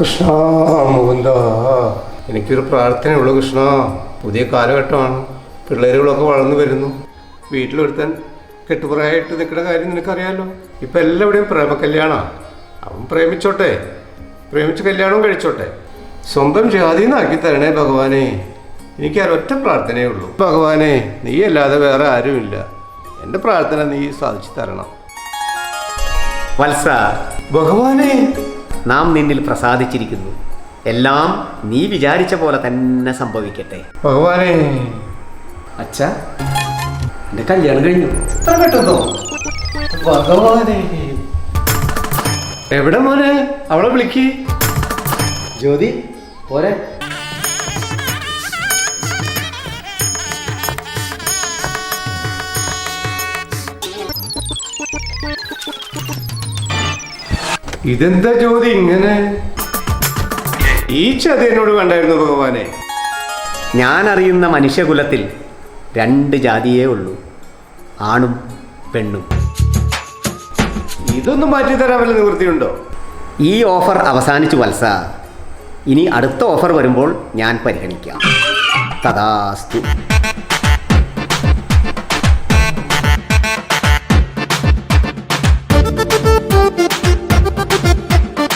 കൃഷ്ണ മുകുന്ദ. എനിക്കൊരു പ്രാർത്ഥനയുള്ളൂ കൃഷ്ണ. പുതിയ കാലഘട്ടമാണ്. പിള്ളേരുകളൊക്കെ വളർന്നു വരുന്നു. വീട്ടിലൊരുത്തൻ കെട്ടുപുറയായിട്ട് നിൽക്കുന്ന കാര്യം നിനക്കറിയാമല്ലോ ഇപ്പം എല്ലാവിടെയും പ്രേമ കല്യാണമാണ് അവൻ പ്രേമിച്ചോട്ടെ. പ്രേമിച്ച് കല്യാണവും കഴിച്ചോട്ടെ. സ്വന്തം ജാതി നാക്കി തരണേ ഭഗവാനെ. എനിക്ക് ഒറ്റ പ്രാർത്ഥനയേ ഉള്ളൂ. ഭഗവാനെ നീ അല്ലാതെ വേറെ ആരുമില്ല. എന്റെ പ്രാർത്ഥന നീ സാധിച്ചു തരണം. വത്സ. ഭഗവാനെ നാം നിന്നിൽ പ്രസാദിച്ചിരിക്കുന്നു. എല്ലാം നീ വിചാരിച്ച പോലെ തന്നെ സംഭവിക്കട്ടെ. ഭഗവാനെ. അച്ഛ എന്റെ കല്യാണം കഴിഞ്ഞു. ഇത്ര പെട്ടെന്നോ? ഭഗവാനെ. എവിടെ മോനെ? അവളെ വിളിക്ക്. ജ്യോതി പോരെ. ഇതെന്താ ജ്യോതി ഇങ്ങനെ? ഈ ചതി എന്നോട് കണ്ടായിരുന്നു ഭഗവാനെ. ഞാൻ അറിയുന്ന മനുഷ്യകുലത്തിൽ രണ്ട് ജാതിയേ ഉള്ളൂ ആണും പെണ്ണും. ഇതൊന്നും മാറ്റി തരാൻ വല്ല നിവൃത്തിയുണ്ടോ? ഈ ഓഫർ അവസാനിച്ചു വത്സ. ഇനി അടുത്ത ഓഫർ വരുമ്പോൾ ഞാൻ പരിഗണിക്കാം. തഥാസ്തു.